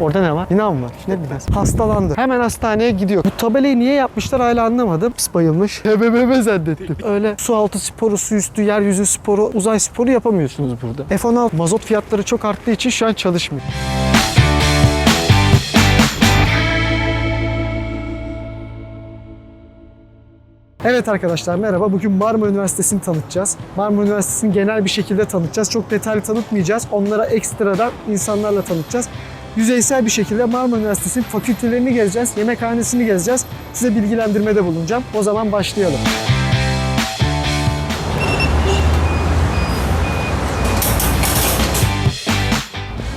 Orada ne var? Bina var? Ne binası? Hastalandı. Hemen hastaneye gidiyor. Bu tabelayı niye yapmışlar hala anlamadım. Pis bayılmış. Hebebebe zannettim. Öyle su altı sporu, su üstü, yeryüzü sporu, uzay sporu yapamıyorsunuz burada. F-16 mazot fiyatları çok arttığı için şu an çalışmıyor. Evet arkadaşlar merhaba. Bugün Marmara Üniversitesi'ni tanıtacağız. Marmara Üniversitesi'ni genel bir şekilde tanıtacağız. Çok detaylı tanıtmayacağız. Onlara ekstradan insanlarla tanıtacağız. Yüzeysel bir şekilde Marmara Üniversitesi'nin fakültelerini gezeceğiz. Yemekhanesini gezeceğiz. Size bilgilendirmede bulunacağım. O zaman başlayalım.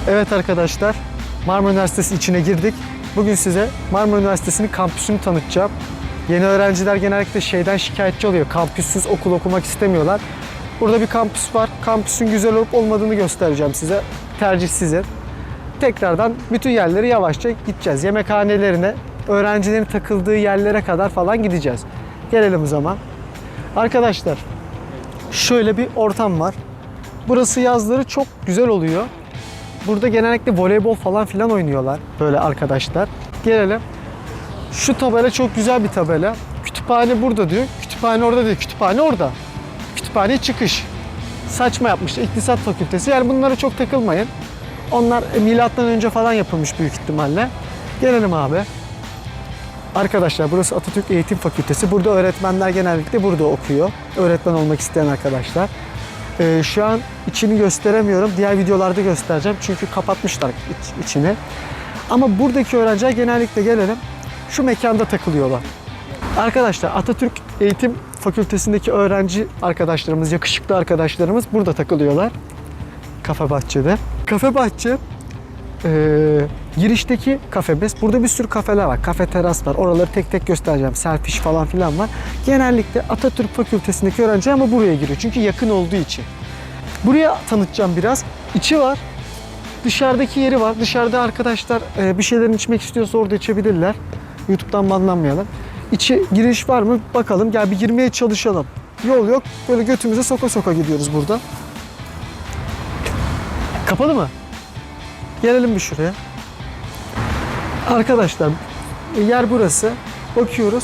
Evet arkadaşlar, Marmara Üniversitesi içine girdik. Bugün size Marmara Üniversitesi'nin kampüsünü tanıtacağım. Yeni öğrenciler genellikle şeyden şikayetçi oluyor. Kampüssüz okul okumak istemiyorlar. Burada bir kampüs var. Kampüsün güzel olup olmadığını göstereceğim size. Tercih sizin. Tekrardan bütün yerleri yavaşça gideceğiz. Yemekhanelerine, öğrencilerin takıldığı yerlere kadar falan gideceğiz. Gelelim o zaman. Arkadaşlar, şöyle bir ortam var. Burası yazları çok güzel oluyor. Burada genellikle voleybol falan filan oynuyorlar böyle arkadaşlar. Gelelim. Şu tabela çok güzel bir tabela. Kütüphane burada diyor. Kütüphane orada değil. Kütüphane orada. Kütüphane çıkış. Saçma yapmışlar. İktisat fakültesi. Yani bunlara çok takılmayın. Onlar milattan önce falan yapılmış büyük ihtimalle. Gelelim abi. Arkadaşlar burası Atatürk Eğitim Fakültesi. Burada öğretmenler genellikle burada okuyor. Öğretmen olmak isteyen arkadaşlar. Ee, şu an içini gösteremiyorum. Diğer videolarda göstereceğim. Çünkü kapatmışlar iç- içini. Ama buradaki öğrenciler genellikle gelelim şu mekanda takılıyorlar. Arkadaşlar Atatürk Eğitim Fakültesindeki öğrenci arkadaşlarımız, yakışıklı arkadaşlarımız burada takılıyorlar. Kafe Bahçe'de. Kafe Bahçe eee, girişteki kafemiz. Burada bir sürü kafeler var. Kafe teras var. Oraları tek tek göstereceğim. Selfish falan filan var. Genellikle Atatürk Fakültesindeki öğrenci ama buraya giriyor. Çünkü yakın olduğu için. Buraya tanıtacağım biraz. İçi var. Dışarıdaki yeri var. Dışarıda arkadaşlar e, bir şeylerin içmek istiyorsa orada içebilirler. YouTube'dan banlanmayalım. İçi giriş var mı? Bakalım. Gel bir girmeye çalışalım. Yol yok. Böyle götümüze soka soka gidiyoruz burada. Kapalı mı? Gelelim bir şuraya. Arkadaşlar yer burası. Bakıyoruz.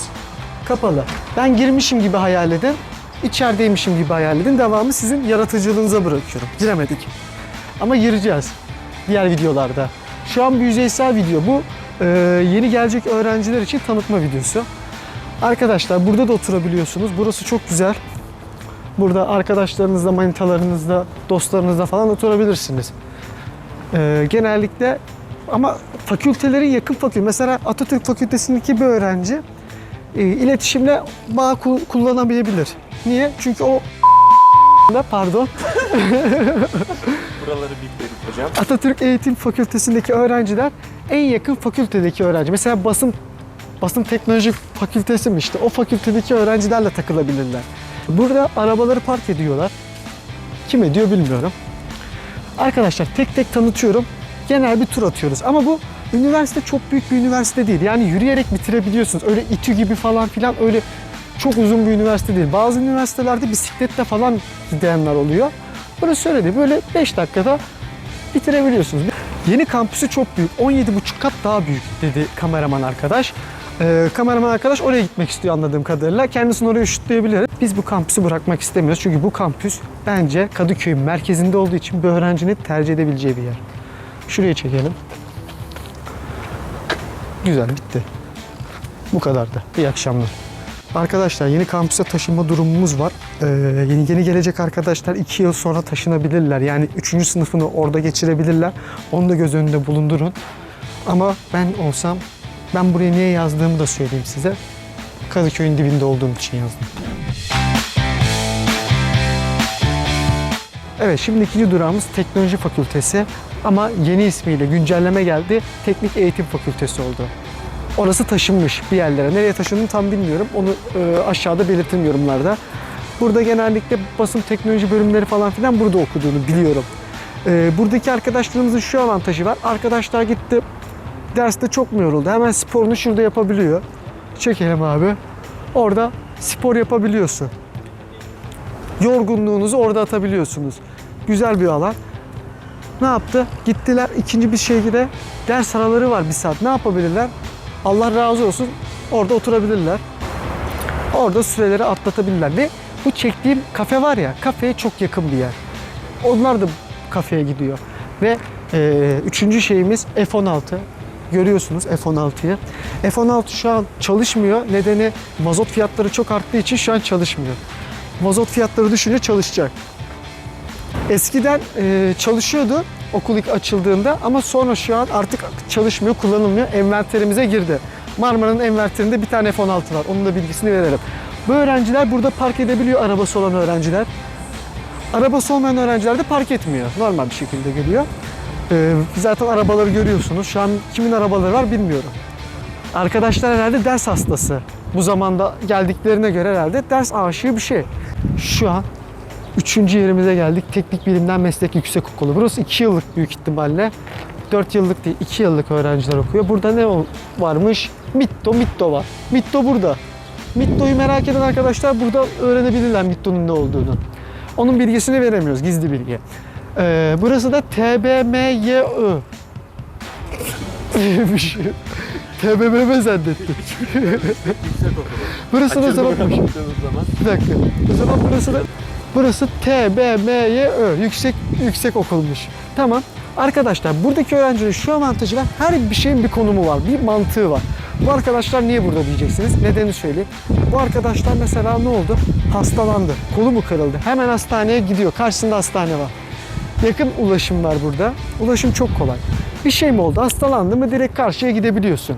Kapalı. Ben girmişim gibi hayal edin. İçerideymişim gibi hayal edin. Devamı sizin yaratıcılığınıza bırakıyorum. Giremedik. Ama gireceğiz diğer videolarda. Şu an bir yüzeysel video. Bu e, yeni gelecek öğrenciler için tanıtma videosu. Arkadaşlar burada da oturabiliyorsunuz. Burası çok güzel. Burada arkadaşlarınızla, manitalarınızla, dostlarınızla falan oturabilirsiniz. E, genellikle ama fakültelerin yakın fakülte. Mesela Atatürk Fakültesindeki bir öğrenci e, iletişimle bağ ku- kullanamayabilir. Niye? Çünkü o pardon Buraları bipledik hocam. Atatürk Eğitim Fakültesindeki öğrenciler en yakın fakültedeki öğrenci. Mesela basın basın teknoloji fakültesi mi işte o fakültedeki öğrencilerle takılabilirler. Burada arabaları park ediyorlar. Kim ediyor bilmiyorum. Arkadaşlar tek tek tanıtıyorum. Genel bir tur atıyoruz. Ama bu üniversite çok büyük bir üniversite değil. Yani yürüyerek bitirebiliyorsunuz. Öyle İTÜ gibi falan filan öyle çok uzun bir üniversite değil. Bazı üniversitelerde bisikletle falan gidenler oluyor. Burası öyle değil. Böyle 5 dakikada bitirebiliyorsunuz. Yeni kampüsü çok büyük. 17,5 kat daha büyük dedi kameraman arkadaş. Ee, kameraman arkadaş oraya gitmek istiyor anladığım kadarıyla. Kendisini oraya şutlayabilir. Biz bu kampüsü bırakmak istemiyoruz. Çünkü bu kampüs bence Kadıköy'ün merkezinde olduğu için bir öğrencinin tercih edebileceği bir yer. Şuraya çekelim. Güzel bitti. Bu kadardı. İyi akşamlar. Arkadaşlar yeni kampüse taşınma durumumuz var. Ee, yeni, yeni gelecek arkadaşlar 2 yıl sonra taşınabilirler. Yani 3. sınıfını orada geçirebilirler. Onu da göz önünde bulundurun. Ama ben olsam ben buraya niye yazdığımı da söyleyeyim size. Kadıköy'ün dibinde olduğum için yazdım. Evet şimdi ikinci durağımız Teknoloji Fakültesi. Ama yeni ismiyle güncelleme geldi. Teknik Eğitim Fakültesi oldu. Orası taşınmış bir yerlere. Nereye taşındığını tam bilmiyorum. Onu e, aşağıda belirtin yorumlarda. Burada genellikle basın teknoloji bölümleri falan filan burada okuduğunu biliyorum. E, buradaki arkadaşlarımızın şu avantajı var. Arkadaşlar gitti derste çok mu yoruldu? Hemen sporunu şurada yapabiliyor. Çekelim abi. Orada spor yapabiliyorsun. Yorgunluğunuzu orada atabiliyorsunuz. Güzel bir alan. ne yaptı? Gittiler ikinci bir şehire ders araları var bir saat. Ne yapabilirler? Allah razı olsun orada oturabilirler. Orada süreleri atlatabilirler ve bu çektiğim kafe var ya kafeye çok yakın bir yer. Onlar da kafeye gidiyor. Ve e, üçüncü şeyimiz F-16. Görüyorsunuz F-16'yı. F-16 şu an çalışmıyor. Nedeni mazot fiyatları çok arttığı için şu an çalışmıyor. Mazot fiyatları düşünce çalışacak. Eskiden e, çalışıyordu okul ilk açıldığında ama sonra şu an artık çalışmıyor, kullanılmıyor. Envanterimize girdi. Marmara'nın envanterinde bir tane F-16 var. Onun da bilgisini verelim. Bu öğrenciler burada park edebiliyor arabası olan öğrenciler. Arabası olmayan öğrenciler de park etmiyor. Normal bir şekilde geliyor. Ee, zaten arabaları görüyorsunuz. Şu an kimin arabaları var bilmiyorum. Arkadaşlar herhalde ders hastası. Bu zamanda geldiklerine göre herhalde ders aşığı bir şey. Şu an üçüncü yerimize geldik. Teknik Bilimden Meslek Yüksek Okulu. Burası 2 yıllık büyük ihtimalle. 4 yıllık değil 2 yıllık öğrenciler okuyor. Burada ne varmış? Mitto, Mitto var. Mitto burada. Mitto'yu merak eden arkadaşlar burada öğrenebilirler Mitto'nun ne olduğunu. Onun bilgisini veremiyoruz, gizli bilgi. Ee, burası da TBMYI. şey. TBMM zannettim. burası da sabahmış. Bir dakika. O zaman burası da burası TBMYI yüksek yüksek okulmuş. Tamam. Arkadaşlar buradaki öğrencilerin şu avantajı var. Her bir şeyin bir konumu var, bir mantığı var. Bu arkadaşlar niye burada diyeceksiniz. Nedeni söyleyeyim. Bu arkadaşlar mesela ne oldu? Hastalandı. Kolu mu kırıldı? Hemen hastaneye gidiyor. Karşısında hastane var. Yakın ulaşım var burada. Ulaşım çok kolay. Bir şey mi oldu? Hastalandı mı direkt karşıya gidebiliyorsun.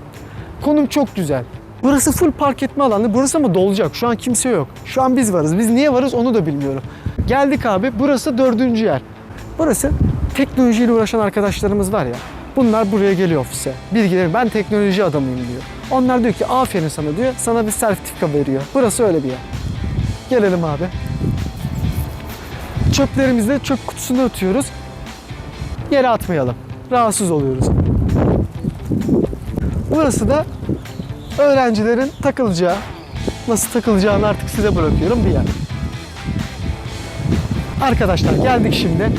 Konum çok güzel. Burası full park etme alanı. Burası ama dolacak. Şu an kimse yok. Şu an biz varız. Biz niye varız onu da bilmiyorum. Geldik abi. Burası dördüncü yer. Burası teknolojiyle uğraşan arkadaşlarımız var ya. Bunlar buraya geliyor ofise. Bilgileri ben teknoloji adamıyım diyor. Onlar diyor ki aferin sana diyor. Sana bir sertifika veriyor. Burası öyle bir yer. Gelelim abi. Çöplerimizi de çöp kutusuna atıyoruz. Yere atmayalım. Rahatsız oluyoruz. Burası da öğrencilerin takılacağı, nasıl takılacağını artık size bırakıyorum bir yer. Arkadaşlar geldik şimdi.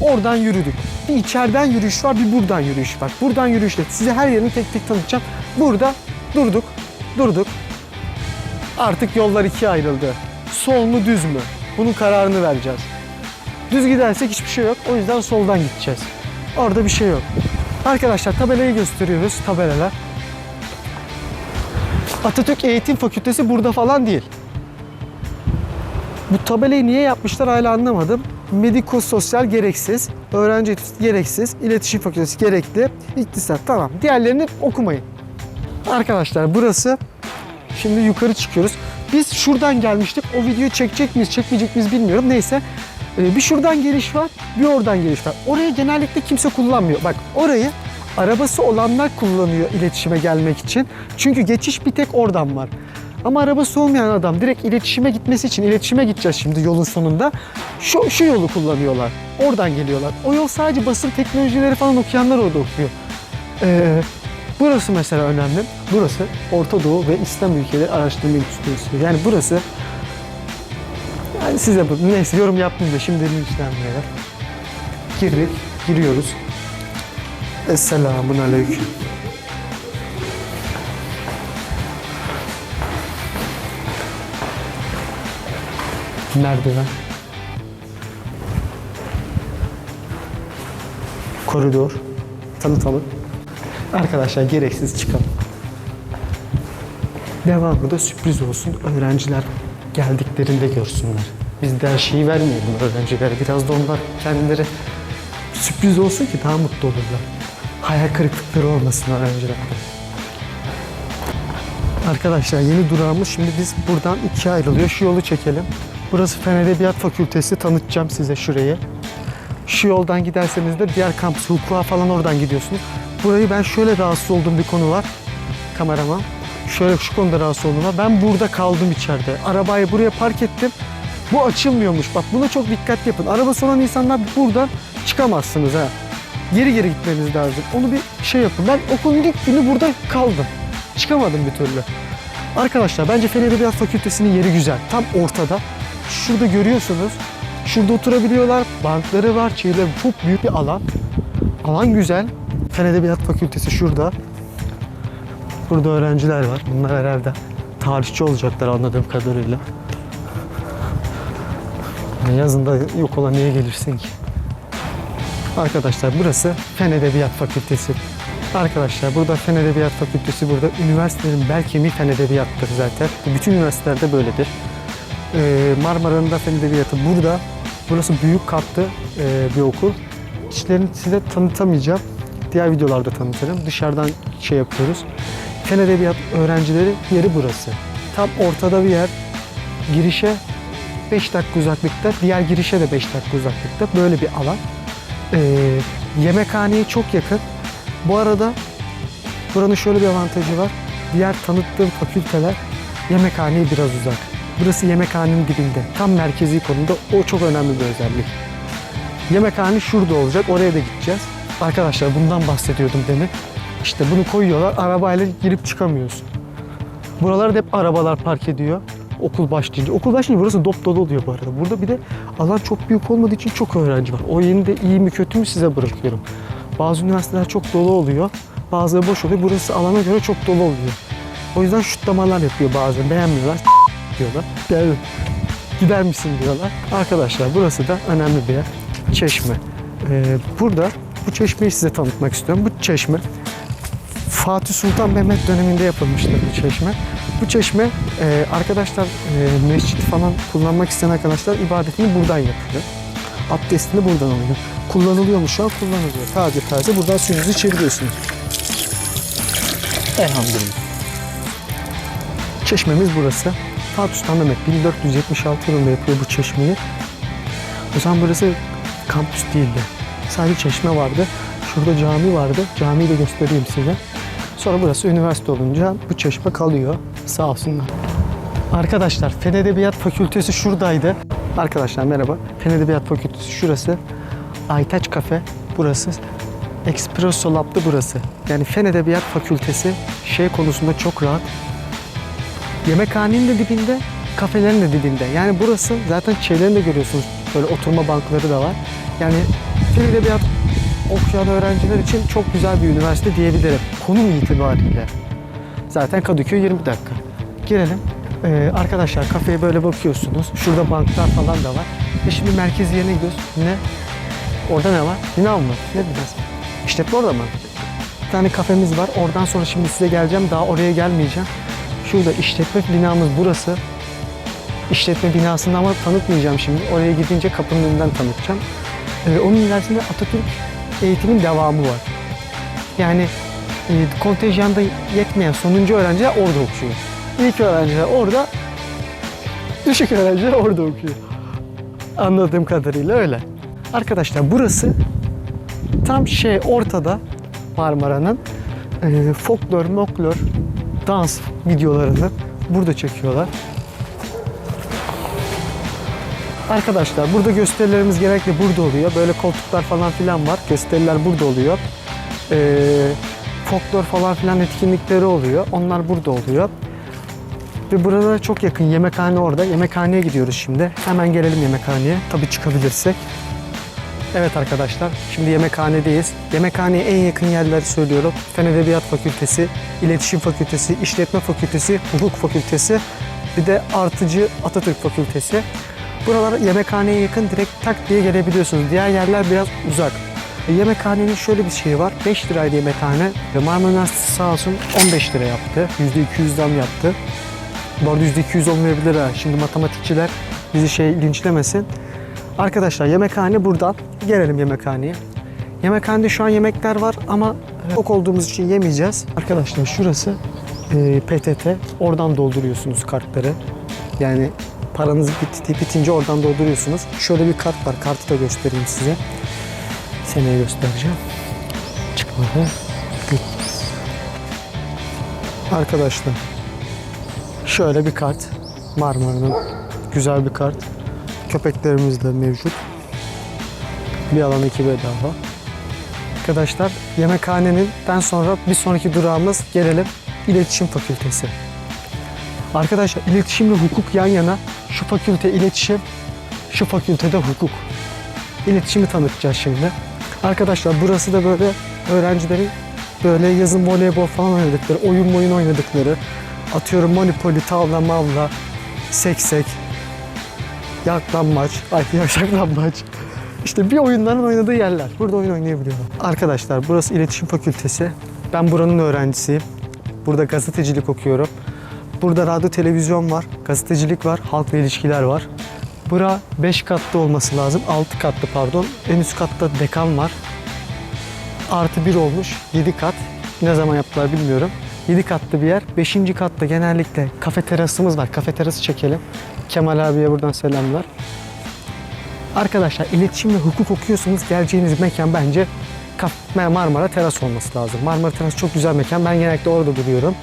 Oradan yürüdük. Bir içeriden yürüyüş var, bir buradan yürüyüş var. Buradan yürüyüşle size her yerini tek tek tanıtacağım. Burada durduk, durduk. Artık yollar ikiye ayrıldı. Sol mu düz mü? Bunun kararını vereceğiz. Düz gidersek hiçbir şey yok. O yüzden soldan gideceğiz. Orada bir şey yok. Arkadaşlar tabelayı gösteriyoruz. Tabelalar. Atatürk Eğitim Fakültesi burada falan değil. Bu tabelayı niye yapmışlar hala anlamadım. Mediko-sosyal gereksiz, öğrenci yetiştiricisi gereksiz, iletişim fakültesi gerekli, iktisat tamam. Diğerlerini okumayın. Arkadaşlar burası Şimdi yukarı çıkıyoruz. Biz şuradan gelmiştik. O videoyu çekecek miyiz, çekmeyecek miyiz bilmiyorum. Neyse. Ee, bir şuradan geliş var, bir oradan geliş var. Orayı genellikle kimse kullanmıyor. Bak orayı arabası olanlar kullanıyor iletişime gelmek için. Çünkü geçiş bir tek oradan var. Ama arabası olmayan adam direkt iletişime gitmesi için, iletişime gideceğiz şimdi yolun sonunda. Şu, şu yolu kullanıyorlar. Oradan geliyorlar. O yol sadece basın teknolojileri falan okuyanlar orada okuyor. Ee, burası mesela önemli. Burası Orta Doğu ve İslam ülkeleri araştırma enstitüsü. Yani burası yani size bu neyse yorum yaptım da şimdi işlemlere. Girdik, giriyoruz. Esselamun aleyküm. Merdiven. Koridor. Tanıtalım. Arkadaşlar gereksiz çıkalım. Devamı da sürpriz olsun. Öğrenciler geldiklerinde görsünler. Biz de şeyi vermeyelim öğrencilere. Biraz da onlar kendileri sürpriz olsun ki daha mutlu olurlar. Hayal kırıklıkları olmasın öğrencilerde. Arkadaşlar yeni durağımız şimdi biz buradan ikiye ayrılıyor. Şu yolu çekelim. Burası Fen Edebiyat Fakültesi. Tanıtacağım size şurayı. Şu yoldan giderseniz de diğer kampüs hukuka falan oradan gidiyorsunuz. Burayı ben şöyle rahatsız olduğum bir konu var. Kameraman. Şöyle şu konuda rahatsız oldum. Ben burada kaldım içeride. Arabayı buraya park ettim. Bu açılmıyormuş. Bak buna çok dikkat yapın. Arabası olan insanlar buradan çıkamazsınız ha. Geri geri gitmeniz lazım. Onu bir şey yapın. Ben okulun ilk günü burada kaldım. Çıkamadım bir türlü. Arkadaşlar bence Fen Edebiyat Fakültesi'nin yeri güzel. Tam ortada. Şurada görüyorsunuz. Şurada oturabiliyorlar. Bankları var, şeyleri çok büyük bir alan. Alan güzel. Fen Edebiyat Fakültesi şurada. Burada öğrenciler var. Bunlar herhalde tarihçi olacaklar anladığım kadarıyla. Yani Yazında yok olan niye gelirsin ki? Arkadaşlar burası Fen Edebiyat Fakültesi. Arkadaşlar burada Fen Edebiyat Fakültesi burada üniversitelerin bel kemiği Fen Edebiyattır zaten. Bütün üniversitelerde böyledir. Ee, Marmara'nın da Fen Edebiyatı burada. Burası büyük katlı e, bir okul. İçlerini size tanıtamayacağım. Diğer videolarda tanıtırım. Dışarıdan şey yapıyoruz. Fen Edebiyat öğrencileri yeri burası. Tam ortada bir yer. Girişe 5 dakika uzaklıkta, diğer girişe de 5 dakika uzaklıkta böyle bir alan. Ee, yemekhaneye çok yakın. Bu arada buranın şöyle bir avantajı var. Diğer tanıttığım fakülteler yemekhaneye biraz uzak. Burası yemekhanenin dibinde. Tam merkezi konumda. O çok önemli bir özellik. Yemekhane şurada olacak. Oraya da gideceğiz. Arkadaşlar bundan bahsediyordum demin. İşte bunu koyuyorlar. Arabayla girip çıkamıyorsun. Buralarda hep arabalar park ediyor. Okul başlayınca. Okul başlayınca burası dop dolu oluyor bu arada. Burada bir de alan çok büyük olmadığı için çok öğrenci var. O yeni de iyi mi kötü mü size bırakıyorum. Bazı üniversiteler çok dolu oluyor. Bazıları boş oluyor. Burası alana göre çok dolu oluyor. O yüzden şutlamalar yapıyor bazen. Beğenmiyorlar. diyorlar. Gel gider misin diyorlar. Arkadaşlar burası da önemli bir yer. Çeşme. Ee, burada bu çeşmeyi size tanıtmak istiyorum. Bu çeşme Fatih Sultan Mehmet döneminde yapılmıştır bu çeşme. Bu çeşme e, arkadaşlar e, mescit falan kullanmak isteyen arkadaşlar ibadetini buradan yapıyor. Abdestini buradan alıyor. Kullanılıyor mu şu an? Kullanılıyor. Taze taze buradan suyunuzu çeviriyorsunuz. Elhamdülillah. Çeşmemiz burası. Fatih Sultan Mehmet 1476 yılında yapıyor bu çeşmeyi. O zaman burası kampüs değildi. Sadece çeşme vardı. Şurada cami vardı. Camiyi de göstereyim size. Sonra burası üniversite olunca bu çeşme kalıyor. Sağ olsunlar. Arkadaşlar Fen Edebiyat Fakültesi şuradaydı. Arkadaşlar merhaba. Fen Edebiyat Fakültesi şurası. Aytaç Kafe burası. Espresso Lab'dı burası. Yani Fen Edebiyat Fakültesi şey konusunda çok rahat. Yemekhanenin de dibinde, kafelerin de dibinde. Yani burası zaten şeylerini de görüyorsunuz. Böyle oturma bankları da var. Yani Fen Edebiyat okuyan öğrenciler için çok güzel bir üniversite diyebilirim. Konum itibariyle. Zaten Kadıköy 20 dakika. Girelim. Ee, arkadaşlar kafeye böyle bakıyorsunuz. Şurada banklar falan da var. E şimdi merkez yerine gidiyoruz. Ne? Orada ne var? Bina mı? Ne binası? İşletme orada mı? Bir tane kafemiz var. Oradan sonra şimdi size geleceğim. Daha oraya gelmeyeceğim. Şurada işletme binamız burası. İşletme binasını ama tanıtmayacağım şimdi. Oraya gidince kapının önünden tanıtacağım. Ee, onun ilerisinde Atatürk eğitimin devamı var. Yani e, kontenjanda yetmeyen sonuncu öğrenciler orada okuyor. İlk öğrenciler orada, düşük öğrenciler orada okuyor. Anladığım kadarıyla öyle. Arkadaşlar burası tam şey ortada Marmara'nın e, folklor, moklor, dans videolarını burada çekiyorlar. Arkadaşlar burada gösterilerimiz genellikle burada oluyor. Böyle koltuklar falan filan var. Gösteriler burada oluyor. Ee, folklor falan filan etkinlikleri oluyor. Onlar burada oluyor. Ve burada çok yakın yemekhane orada. Yemekhaneye gidiyoruz şimdi. Hemen gelelim yemekhaneye. Tabii çıkabilirsek. Evet arkadaşlar, şimdi yemekhanedeyiz. Yemekhaneye en yakın yerleri söylüyorum. Fen Edebiyat Fakültesi, İletişim Fakültesi, İşletme Fakültesi, Hukuk Fakültesi, bir de Artıcı Atatürk Fakültesi. Buralar yemekhaneye yakın direkt tak diye gelebiliyorsunuz. Diğer yerler biraz uzak. E, yemekhanenin şöyle bir şeyi var. 5 liraydı yemekhane. Ve Marmara Üniversitesi sağ olsun 15 lira yaptı. %200 zam yaptı. Bu arada %200 olmayabilir ha. Şimdi matematikçiler bizi şey linçlemesin. Arkadaşlar yemekhane buradan. Gelelim yemekhaneye. Yemekhanede şu an yemekler var ama e, çok olduğumuz için yemeyeceğiz. Arkadaşlar şurası e, PTT. Oradan dolduruyorsunuz kartları. Yani paranız bitti, bitince oradan dolduruyorsunuz. Şöyle bir kart var. Kartı da göstereyim size. Seneye göstereceğim. Çıkmadı. Arkadaşlar şöyle bir kart. Marmara'nın güzel bir kart. Köpeklerimiz de mevcut. Bir alan iki bedava. Arkadaşlar yemekhanenin den sonra bir sonraki durağımız gelelim İletişim Fakültesi. Arkadaşlar iletişimle hukuk yan yana. Şu fakülte iletişim, Şu fakültede hukuk. İletişimi tanıtacağız şimdi. Arkadaşlar burası da böyle öğrencilerin böyle yazın voleybol falan oynadıkları, oyun oyun oynadıkları, atıyorum Monopoly, tavla mavla, seksek, yaklanmaç, ay yaklanmaç. İşte bir oyunların oynadığı yerler. Burada oyun oynayabiliyorlar. Arkadaşlar burası iletişim fakültesi. Ben buranın öğrencisiyim. Burada gazetecilik okuyorum. Burada radyo televizyon var, gazetecilik var, halkla ilişkiler var. Bura 5 katlı olması lazım. 6 katlı pardon. En üst katta dekan var. Artı 1 olmuş. 7 kat. Ne zaman yaptılar bilmiyorum. 7 katlı bir yer. 5. katta genellikle kafe terasımız var. Kafe terası çekelim. Kemal abiye buradan selamlar. Arkadaşlar iletişim ve hukuk okuyorsanız geleceğiniz mekan bence Marmara Teras olması lazım. Marmara Teras çok güzel mekan. Ben genellikle orada duruyorum.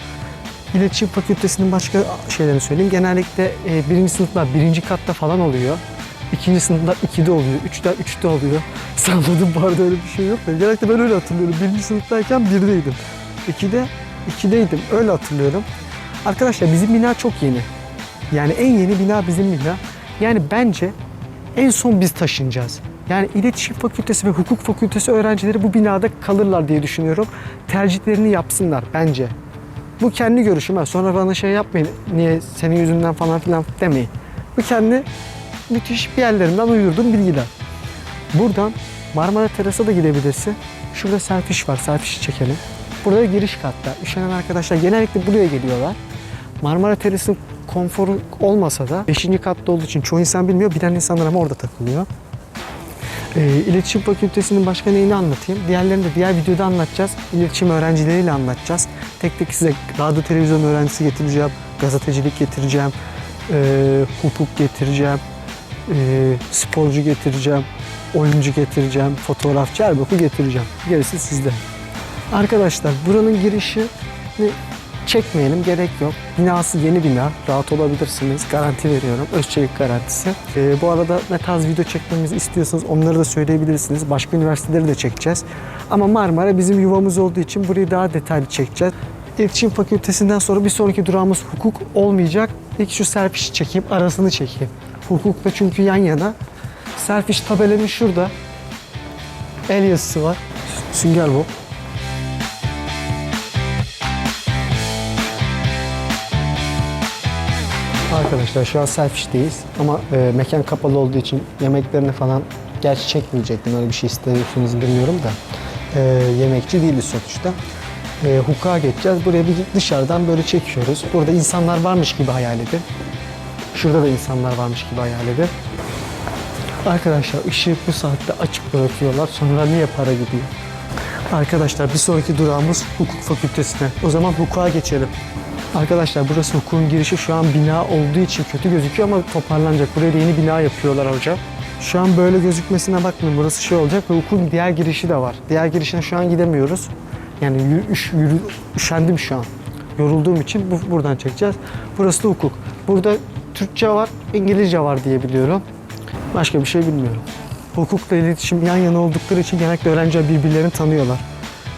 İletişim Fakültesinin başka şeylerini söyleyeyim. Genellikle e, birinci sınıflar birinci katta falan oluyor. İkinci sınıflar ikide oluyor. Üçte üçte oluyor. Salladım bu arada öyle bir şey yok. da. Genellikle ben öyle hatırlıyorum. Birinci sınıftayken birdeydim. İkide ikideydim. Öyle hatırlıyorum. Arkadaşlar bizim bina çok yeni. Yani en yeni bina bizim bina. Yani bence en son biz taşınacağız. Yani iletişim fakültesi ve hukuk fakültesi öğrencileri bu binada kalırlar diye düşünüyorum. Tercihlerini yapsınlar bence. Bu kendi görüşüm. Sonra bana şey yapmayın. Niye senin yüzünden falan filan demeyin. Bu kendi müthiş bir yerlerinden uydurduğum bilgiler. Buradan Marmara Teras'a da gidebilirsin. Şurada selfish var. Selfish'i çekelim. Burada giriş katta. Üşenen arkadaşlar genellikle buraya geliyorlar. Marmara Teras'ın konforu olmasa da 5. katta olduğu için çoğu insan bilmiyor. Bilen insanlar ama orada takılıyor. Ee, İletişim Fakültesinin başka neyini anlatayım? Diğerlerini de diğer videoda anlatacağız. İletişim öğrencileriyle anlatacağız. Tek tek size radyo televizyon öğrencisi getireceğim, gazetecilik getireceğim, ee, hukuk getireceğim, ee, sporcu getireceğim, oyuncu getireceğim, fotoğrafçı her getireceğim. Gerisi sizde. Arkadaşlar buranın girişi çekmeyelim gerek yok. Binası yeni bina. Rahat olabilirsiniz. Garanti veriyorum. Özçelik garantisi. Ee, bu arada ne tarz video çekmemizi istiyorsanız onları da söyleyebilirsiniz. Başka üniversiteleri de çekeceğiz. Ama Marmara bizim yuvamız olduğu için burayı daha detaylı çekeceğiz. İletişim Fakültesinden sonra bir sonraki durağımız hukuk olmayacak. İlk şu selfie çekeyim, arasını çekeyim. Hukukta çünkü yan yana. Selfie tabelamız şurada. El yazısı var. Sünger Bob. Arkadaşlar şu an selfish'teyiz ama e, mekan kapalı olduğu için yemeklerini falan gerçi çekmeyecektim öyle bir şey istiyorsunuz bilmiyorum da e, yemekçi değiliz sonuçta. E, hukuka geçeceğiz. Buraya bir dışarıdan böyle çekiyoruz. Burada insanlar varmış gibi hayal edin. Şurada da insanlar varmış gibi hayal edin. Arkadaşlar ışığı bu saatte açık bırakıyorlar. Sonra niye para gidiyor? Arkadaşlar bir sonraki durağımız hukuk fakültesine. O zaman hukuka geçelim. Arkadaşlar burası hukukun girişi şu an bina olduğu için kötü gözüküyor ama toparlanacak. Buraya yeni bina yapıyorlar hocam. Şu an böyle gözükmesine bakmayın. Burası şey olacak ve hukukun diğer girişi de var. Diğer girişine şu an gidemiyoruz. Yani yürü, yürü, üşendim şu an. Yorulduğum için bu, buradan çekeceğiz. Burası da hukuk. Burada Türkçe var, İngilizce var diye biliyorum. Başka bir şey bilmiyorum. Hukukla iletişim yan yana oldukları için genellikle öğrenciler birbirlerini tanıyorlar.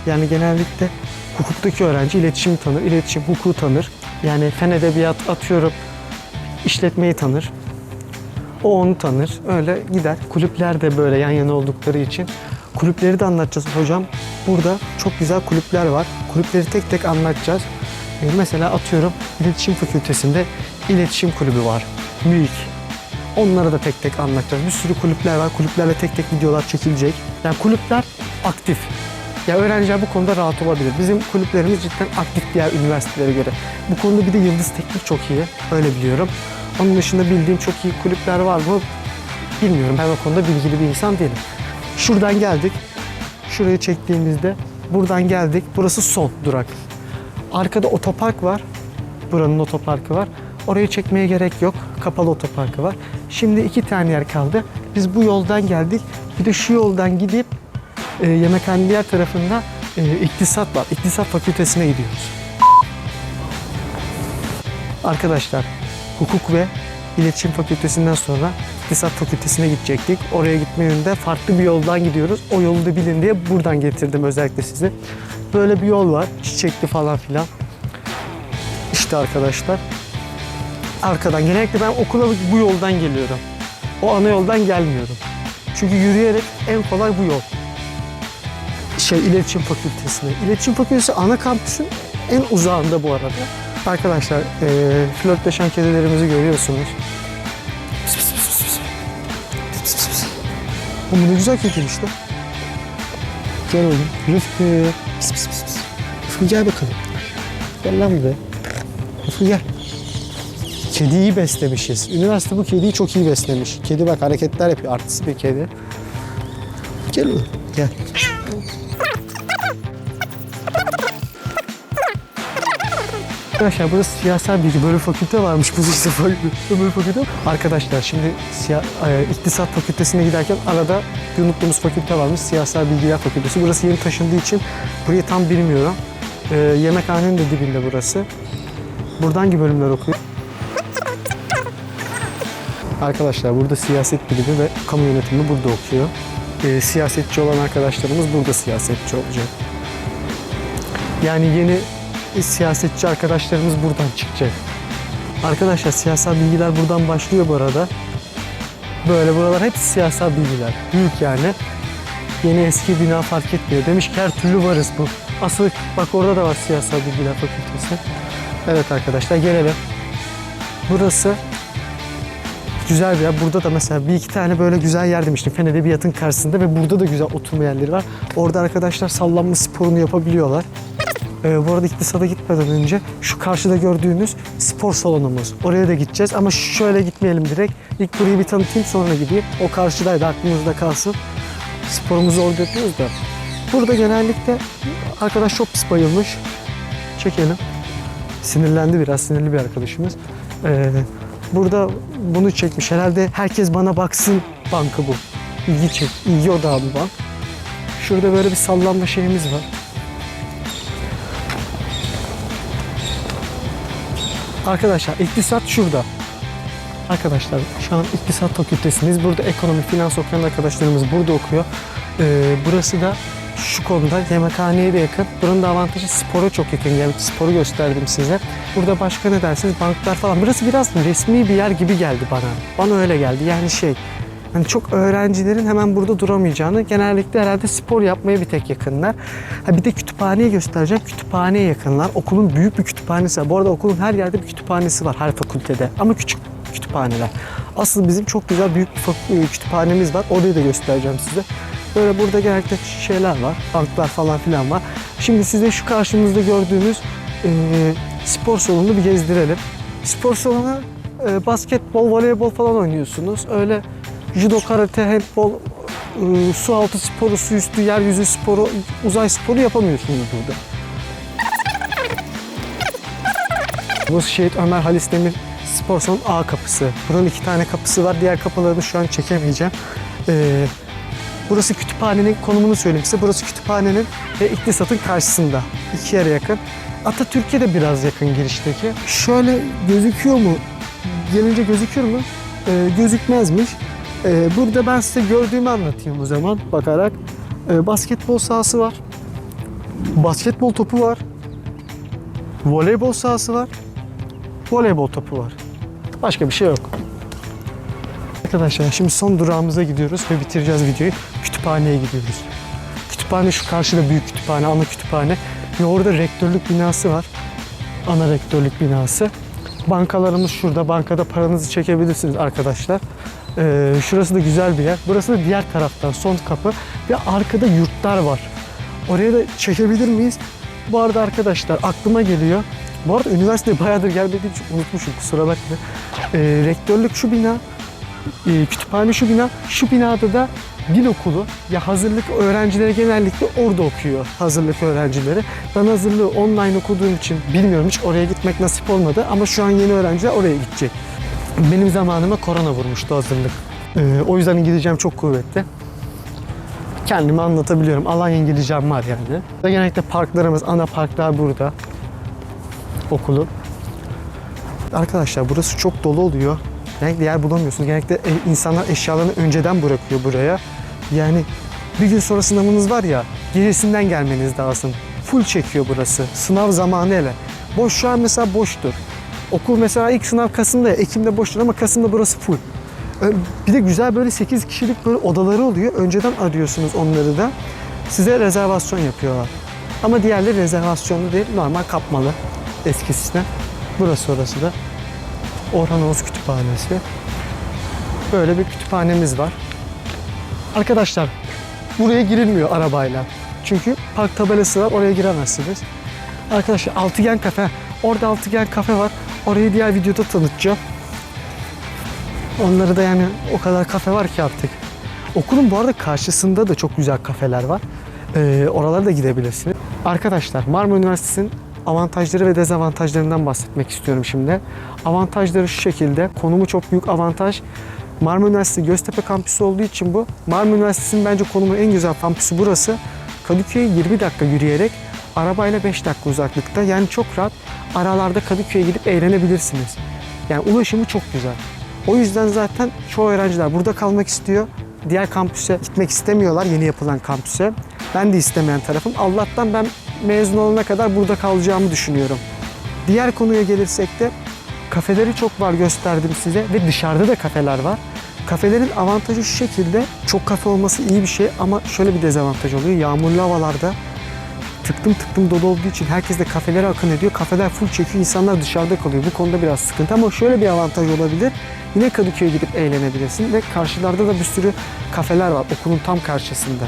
Yani genellikle hukuktaki öğrenci iletişimi tanır, iletişim hukuku tanır. Yani fen edebiyat atıyorum işletmeyi tanır. O onu tanır. Öyle gider. Kulüpler de böyle yan yana oldukları için. Kulüpleri de anlatacağız hocam. Burada çok güzel kulüpler var. Kulüpleri tek tek anlatacağız. Ee, mesela atıyorum iletişim fakültesinde iletişim kulübü var. MÜİK. Onları da tek tek anlatacağız. Bir sürü kulüpler var. Kulüplerle tek tek videolar çekilecek. Yani kulüpler aktif. Ya öğrenciler bu konuda rahat olabilir. Bizim kulüplerimiz cidden aktif diğer üniversitelere göre. Bu konuda bir de Yıldız Teknik çok iyi. Öyle biliyorum. Onun dışında bildiğim çok iyi kulüpler var mı? Bilmiyorum. Ben o konuda bilgili bir insan değilim. Şuradan geldik. Şurayı çektiğimizde buradan geldik. Burası son durak. Arkada otopark var. Buranın otoparkı var. Orayı çekmeye gerek yok. Kapalı otoparkı var. Şimdi iki tane yer kaldı. Biz bu yoldan geldik. Bir de şu yoldan gidip e, yemekhanenin diğer tarafında e, iktisat var. İktisat fakültesine gidiyoruz. Arkadaşlar hukuk ve iletişim fakültesinden sonra iktisat fakültesine gidecektik. Oraya gitme yönünde farklı bir yoldan gidiyoruz. O yolu da bilin diye buradan getirdim özellikle sizi. Böyle bir yol var. Çiçekli falan filan. İşte arkadaşlar. Arkadan genellikle ben okula bu yoldan geliyorum. O ana yoldan gelmiyorum. Çünkü yürüyerek en kolay bu yol. Şey İletişim Fakültesine. İletişim Fakültesi ana kampüsün en uzağında bu arada. Arkadaşlar eee flörtleşen kedilerimizi görüyorsunuz. Bu ne güzel kedi işte. Gel oğlum. Rıfkı. Pıs pıs pıs pıs. Rıfkı gel bakalım. Gel lan buraya. Rıfkı gel. Kediyi iyi beslemişiz. Üniversite bu kediyi çok iyi beslemiş. Kedi bak hareketler yapıyor. Artist bir kedi. Gel oğlum. Gel. Arkadaşlar burası siyasal bilgi böyle fakülte varmış bu işte böyle fakülte. Arkadaşlar şimdi siya, e, iktisat fakültesine giderken arada bir unuttuğumuz fakülte varmış siyasal bilgiler fakültesi. Burası yeni taşındığı için burayı tam bilmiyorum. E, yemekhanenin de dibinde burası. Buradan hangi bölümler okuyor? Arkadaşlar burada siyaset bilimi ve kamu yönetimi burada okuyor. E, siyasetçi olan arkadaşlarımız burada siyasetçi olacak. Yani yeni siyasetçi arkadaşlarımız buradan çıkacak. Arkadaşlar siyasal bilgiler buradan başlıyor bu arada. Böyle buralar hep siyasal bilgiler. Büyük yani. Yeni eski bina fark etmiyor. Demiş ki her türlü varız bu. Asıl bak orada da var siyasal bilgiler fakültesi. Evet arkadaşlar gelelim. Burası güzel bir yer. Burada da mesela bir iki tane böyle güzel yer demiştim. Fen Edebiyat'ın karşısında ve burada da güzel oturma yerleri var. Orada arkadaşlar sallanma sporunu yapabiliyorlar. Ee, bu arada iktisada gitmeden önce şu karşıda gördüğünüz spor salonumuz. Oraya da gideceğiz ama şöyle gitmeyelim direkt. İlk burayı bir tanıtayım sonra gideyim. O karşıdaydı aklımızda kalsın. Sporumuzu orada yapıyoruz da. Burada genellikle arkadaş çok pis bayılmış. Çekelim. Sinirlendi biraz, sinirli bir arkadaşımız. Ee, burada bunu çekmiş. Herhalde herkes bana baksın bankı bu. İlgi çek, ilgi odağı bu bank. Şurada böyle bir sallanma şeyimiz var. Arkadaşlar iktisat şurada. Arkadaşlar şu an iktisat fakültesindeyiz. Burada ekonomi, finans okuyan arkadaşlarımız burada okuyor. Ee, burası da şu konuda yemekhaneye de yakın. Buranın da avantajı spora çok yakın. Yani sporu gösterdim size. Burada başka ne dersiniz? Banklar falan. Burası biraz resmi bir yer gibi geldi bana. Bana öyle geldi. Yani şey Hani çok öğrencilerin hemen burada duramayacağını genellikle herhalde spor yapmaya bir tek yakınlar. Ha bir de kütüphaneyi göstereceğim. Kütüphaneye yakınlar. Okulun büyük bir kütüphanesi var. Bu arada okulun her yerde bir kütüphanesi var her fakültede. Ama küçük kütüphaneler. Asıl bizim çok güzel büyük bir fak- kütüphanemiz var. Orayı da göstereceğim size. Böyle burada genellikle şeyler var. Banklar falan filan var. Şimdi size şu karşımızda gördüğünüz eee, spor salonunu bir gezdirelim. Spor salonu e, basketbol, voleybol falan oynuyorsunuz. Öyle judo, karate, handbol, e, su altı sporu, su üstü, yeryüzü sporu, uzay sporu yapamıyorsunuz burada. Burası Şehit Ömer Halis Demir Spor Salonu A kapısı. Buranın iki tane kapısı var. Diğer kapılarını şu an çekemeyeceğim. Ee, burası kütüphanenin konumunu söyleyeyim size. Burası kütüphanenin ve iktisatın karşısında. İki yere yakın. Atatürk'e de biraz yakın girişteki. Şöyle gözüküyor mu? Gelince gözüküyor mu? Ee, gözükmezmiş. Ee, burada ben size gördüğümü anlatayım o zaman bakarak. Ee, basketbol sahası var. Basketbol topu var. Voleybol sahası var. Voleybol topu var. Başka bir şey yok. Arkadaşlar şimdi son durağımıza gidiyoruz ve bitireceğiz videoyu. Kütüphaneye gidiyoruz. Kütüphane şu karşıda büyük kütüphane, ana kütüphane. Ve orada rektörlük binası var. Ana rektörlük binası. Bankalarımız şurada. Bankada paranızı çekebilirsiniz arkadaşlar. Ee, şurası da güzel bir yer. Burası da diğer taraftan son kapı. Ve arkada yurtlar var. Oraya da çekebilir miyiz? Bu arada arkadaşlar aklıma geliyor. Bu arada üniversiteye bayağıdır gelmediğim için unutmuşum kusura bakma. Ee, rektörlük şu bina, e, kütüphane şu bina, şu binada da dil okulu. Ya hazırlık öğrencileri genellikle orada okuyor hazırlık öğrencileri. Ben hazırlığı online okuduğum için bilmiyorum hiç oraya gitmek nasip olmadı ama şu an yeni öğrenciler oraya gidecek. Benim zamanıma korona vurmuştu hazırlık. Ee, o yüzden İngilizcem çok kuvvetli kendimi anlatabiliyorum. Alanya İngilizcem var yani. Genellikle parklarımız, ana parklar burada. Okulu. Arkadaşlar burası çok dolu oluyor. Genellikle yer bulamıyorsunuz. Genellikle e- insanlar eşyalarını önceden bırakıyor buraya. Yani bir gün sonra sınavınız var ya, gerisinden gelmeniz lazım. Full çekiyor burası. Sınav zamanı hele. Boş şu an mesela boştur. Okul mesela ilk sınav Kasım'da ya, Ekim'de boştur ama Kasım'da burası full. Bir de güzel böyle 8 kişilik böyle odaları oluyor. Önceden arıyorsunuz onları da. Size rezervasyon yapıyorlar. Ama diğerleri rezervasyonlu değil, normal kapmalı eskisine. Burası orası da. Orhan Oğuz Kütüphanesi. Böyle bir kütüphanemiz var. Arkadaşlar buraya girilmiyor arabayla. Çünkü park tabelası var oraya giremezsiniz. Arkadaşlar altıgen kafe. Orada altıgen kafe var. Orayı diğer videoda tanıtacağım. Onları da yani o kadar kafe var ki artık. Okulun bu arada karşısında da çok güzel kafeler var. Ee, oralara da gidebilirsiniz. Arkadaşlar Marmara Üniversitesi'nin avantajları ve dezavantajlarından bahsetmek istiyorum şimdi. Avantajları şu şekilde. Konumu çok büyük avantaj. Marmara Üniversitesi Göztepe kampüsü olduğu için bu. Marmara Üniversitesi'nin bence konumu en güzel kampüsü burası. Kadıköy'e 20 dakika yürüyerek arabayla 5 dakika uzaklıkta. Yani çok rahat aralarda Kadıköy'e gidip eğlenebilirsiniz. Yani ulaşımı çok güzel. O yüzden zaten çoğu öğrenciler burada kalmak istiyor. Diğer kampüse gitmek istemiyorlar yeni yapılan kampüse. Ben de istemeyen tarafım. Allah'tan ben mezun olana kadar burada kalacağımı düşünüyorum. Diğer konuya gelirsek de kafeleri çok var gösterdim size ve dışarıda da kafeler var. Kafelerin avantajı şu şekilde çok kafe olması iyi bir şey ama şöyle bir dezavantaj oluyor. Yağmurlu havalarda tıktım tıktım dolu olduğu için herkes de kafelere akın ediyor. Kafeler full çekiyor, insanlar dışarıda kalıyor. Bu konuda biraz sıkıntı ama şöyle bir avantaj olabilir. Yine Kadıköy'e gidip eğlenebilirsin ve karşılarda da bir sürü kafeler var okulun tam karşısında.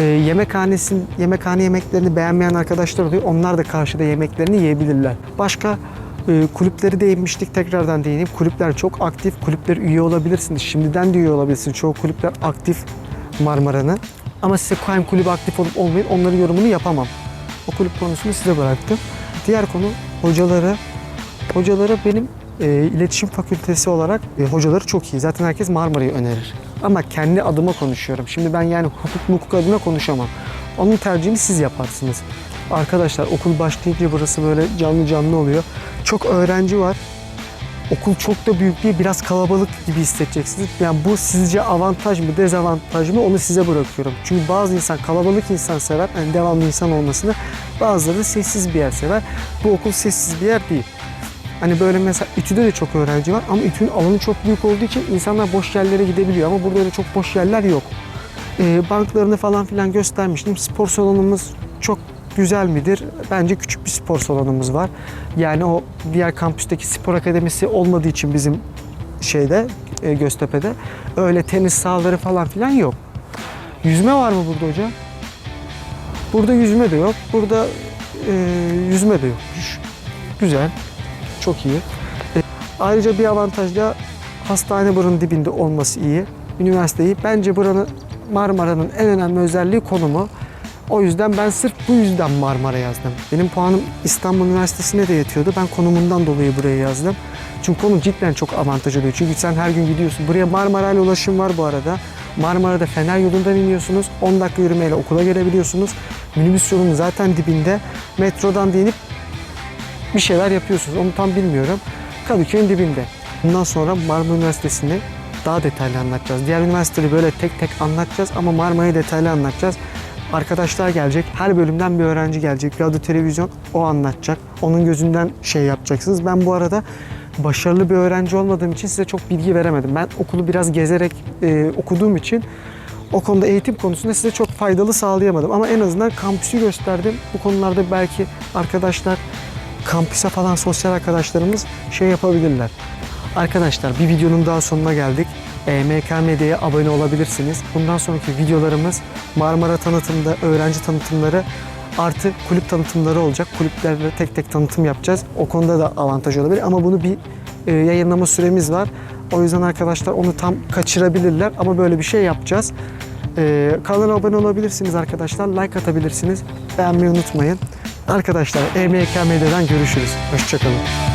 Ee, yemekhanesin, yemekhane yemeklerini beğenmeyen arkadaşlar oluyor. Onlar da karşıda yemeklerini yiyebilirler. Başka e, kulüpleri değinmiştik. Tekrardan değineyim. Kulüpler çok aktif. Kulüpler üye olabilirsiniz. Şimdiden de üye olabilirsiniz. Çoğu kulüpler aktif Marmara'nın. Ama size Kuaym kulübü aktif olup olmayın onların yorumunu yapamam. O kulüp konusunu size bıraktım. Diğer konu hocaları. Hocaları benim e, iletişim fakültesi olarak e, hocaları çok iyi. Zaten herkes Marmara'yı önerir. Ama kendi adıma konuşuyorum. Şimdi ben yani hukuk hukuk adına konuşamam. Onun tercihini siz yaparsınız. Arkadaşlar okul başlayınca burası böyle canlı canlı oluyor. Çok öğrenci var. Okul çok da büyük değil, biraz kalabalık gibi hissedeceksiniz. Yani bu sizce avantaj mı, dezavantaj mı onu size bırakıyorum. Çünkü bazı insan kalabalık insan sever, yani devamlı insan olmasını. Bazıları da sessiz bir yer sever. Bu okul sessiz bir yer değil. Hani böyle mesela İTÜ'de de çok öğrenci var ama İTÜ'nün alanı çok büyük olduğu için insanlar boş yerlere gidebiliyor ama burada öyle çok boş yerler yok. Ee, banklarını falan filan göstermiştim. Spor salonumuz çok güzel midir? Bence küçük bir spor salonumuz var. Yani o diğer kampüsteki spor akademisi olmadığı için bizim şeyde e, Göztepe'de öyle tenis sahaları falan filan yok. Yüzme var mı burada hocam? Burada yüzme de yok. Burada e, yüzme de yok. Güzel. Çok iyi. E, ayrıca bir avantaj da hastane buranın dibinde olması iyi. Üniversiteyi bence buranın Marmara'nın en önemli özelliği konumu. O yüzden ben sırf bu yüzden Marmara yazdım. Benim puanım İstanbul Üniversitesi'ne de yetiyordu. Ben konumundan dolayı buraya yazdım. Çünkü konum cidden çok avantaj oluyor. Çünkü sen her gün gidiyorsun. Buraya Marmara ile ulaşım var bu arada. Marmara'da Fener yolundan iniyorsunuz. 10 dakika yürümeyle okula gelebiliyorsunuz. Minibüs yolunun zaten dibinde. Metrodan da bir şeyler yapıyorsunuz. Onu tam bilmiyorum. Kadıköy'ün dibinde. Bundan sonra Marmara Üniversitesi'ni daha detaylı anlatacağız. Diğer üniversiteleri böyle tek tek anlatacağız ama Marmara'yı detaylı anlatacağız. Arkadaşlar gelecek. Her bölümden bir öğrenci gelecek. Radyo, televizyon o anlatacak. Onun gözünden şey yapacaksınız. Ben bu arada başarılı bir öğrenci olmadığım için size çok bilgi veremedim. Ben okulu biraz gezerek e, okuduğum için o konuda eğitim konusunda size çok faydalı sağlayamadım. Ama en azından kampüsü gösterdim. Bu konularda belki arkadaşlar kampüse falan sosyal arkadaşlarımız şey yapabilirler. Arkadaşlar bir videonun daha sonuna geldik. E, MK Medya'ya abone olabilirsiniz. Bundan sonraki videolarımız Marmara tanıtımda, öğrenci tanıtımları artı kulüp tanıtımları olacak. Kulüplerle tek tek tanıtım yapacağız. O konuda da avantaj olabilir ama bunu bir e, yayınlama süremiz var. O yüzden arkadaşlar onu tam kaçırabilirler ama böyle bir şey yapacağız. E, kanala abone olabilirsiniz arkadaşlar. Like atabilirsiniz. Beğenmeyi unutmayın. Arkadaşlar EMK Medya'dan görüşürüz. Hoşçakalın.